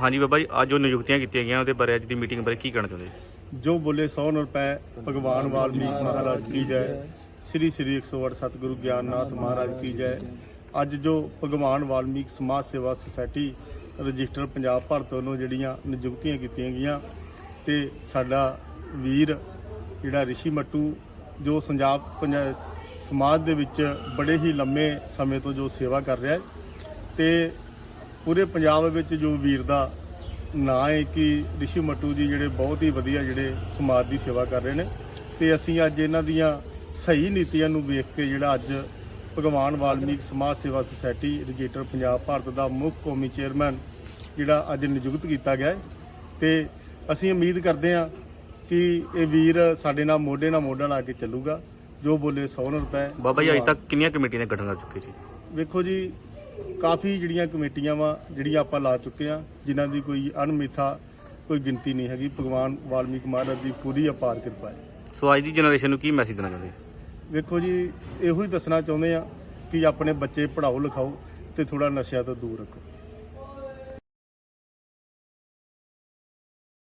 ਹਾਂਜੀ ਬਾਬਾ ਜੀ, ਅੱਜ ਜੋ ਨਿਯੁਕਤੀਆਂ ਕੀਤੀਆਂ ਗਈਆਂ, ਉਹਦੇ ਬਾਰੇ ਅੱਜ ਦੀ ਮੀਟਿੰਗ ਬਾਰੇ ਕੀ ਕਹਿਣਾ ਚਾਹੁੰਦੇ? ਜੋ ਬੋਲੇ 100 ਰੁਪਏ ਭਗਵਾਨ ਵਾਲਮੀਕ ਮਹਾਰਾਜ ਕੀ ਜੈ। ਸ੍ਰੀ ਸ੍ਰੀ 108 ਸਤਿਗੁਰੂ ਗਿਆਨਨਾਥ ਮਹਾਰਾਜ ਕੀ ਜੈ। ਅੱਜ ਜੋ ਭਗਵਾਨ ਵਾਲਮੀਕ ਸਮਾਜ ਸੇਵਾ ਸੁਸਾਇਟੀ ਰਜਿਸਟਰ ਪੰਜਾਬ ਭਾਰਤ ਵੱਲੋਂ ਜਿਹੜੀਆਂ ਨਿਯੁਕਤੀਆਂ ਕੀਤੀਆਂ ਗਈਆਂ ਤੇ ਸਾਡਾ ਵੀਰ ਜਿਹੜਾ ਰਿਸ਼ੀ ਮੱਟੂ, ਜੋ ਪੰਜਾਬ ਪੰਜਾ- ਸਮਾਜ ਦੇ ਵਿੱਚ ਬੜੇ ਹੀ ਲੰਮੇ ਸਮੇਂ ਤੋਂ ਜੋ ਸੇਵਾ ਕਰ ਰਿਹਾ ਹੈ ਤੇ ਪੂਰੇ ਪੰਜਾਬ ਵਿੱਚ ਜੋ ਵੀਰ ਦਾ ਨਾਂ ਹੈ ਕਿ ਰਿਸ਼ੀ ਮੱਟੂ ਜੀ ਜਿਹੜੇ ਬਹੁਤ ਹੀ ਵਧੀਆ ਜਿਹੜੇ ਸਮਾਜ ਦੀ ਸੇਵਾ ਕਰ ਰਹੇ ਨੇ ਤੇ ਅਸੀਂ ਅੱਜ ਇਹਨਾਂ ਦੀਆਂ ਸਹੀ ਨੀਤੀਆਂ ਨੂੰ ਵੇਖ ਕੇ ਜਿਹੜਾ ਅੱਜ ਭਗਵਾਨ ਵਾਲਮੀਕ ਸਮਾਜ ਸੇਵਾ ਸੁਸਾਇਟੀ ਰਜਿਸਟਰ ਪੰਜਾਬ ਭਾਰਤ ਦਾ ਮੁੱਖ ਕੌਮੀ ਚੇਅਰਮੈਨ ਜਿਹੜਾ ਅੱਜ ਨਿਯੁਕਤ ਕੀਤਾ ਗਿਆ ਹੈ ਤੇ ਅਸੀਂ ਉਮੀਦ ਕਰਦੇ ਹਾਂ ਕਿ ਇਹ ਵੀਰ ਸਾਡੇ ਨਾਲ ਮੋਢੇ ਨਾਲ ਮੋਢਾ ਲਾ ਕੇ ਚੱਲੂਗਾ ਜੋ ਬੋਲੇ 100 ਰੁਪਏ ਬਾਬਾ ਜੀ ਅੱਜ ਤੱਕ ਕਿੰਨੀਆਂ ਕਮੇਟੀਆਂ ਦੇ ਗਠਨ ਕਰ ਚੁੱਕੇ ਸੀ? ਵੇਖੋ ਜੀ ਕਾਫੀ ਜਿਹੜੀਆਂ ਕਮੇਟੀਆਂ ਵਾ ਜਿਹੜੀਆਂ ਆਪਾਂ ਲਾ ਚੁੱਕੇ ਆ ਜਿਨ੍ਹਾਂ ਦੀ ਕੋਈ ਅਣਮਿੱਥਾ ਕੋਈ ਗਿਣਤੀ ਨਹੀਂ ਹੈਗੀ। ਭਗਵਾਨ ਵਾਲਮੀਕ ਮਹਾਰਾਜ ਦੀ ਪੂਰੀ ਅਪਾਰ ਕਿਰਪਾ ਹੈ। ਸੋ ਅੱਜ ਦੀ ਜਨਰੇਸ਼ਨ ਨੂੰ ਕੀ ਮੈਸੇਜ ਦੇਣਾ ਚਾਹੁੰਦੇ ਵੇਖੋ ਜੀ ਇਹੋ ਹੀ ਦੱਸਣਾ ਚਾਹੁੰਦੇ ਆ ਕਿ ਆਪਣੇ ਬੱਚੇ ਪੜ੍ਹਾਓ ਲਿਖਾਓ ਤੇ ਥੋੜਾ ਨਸ਼ਿਆਂ ਤੋਂ ਦੂਰ ਰੱਖੋ।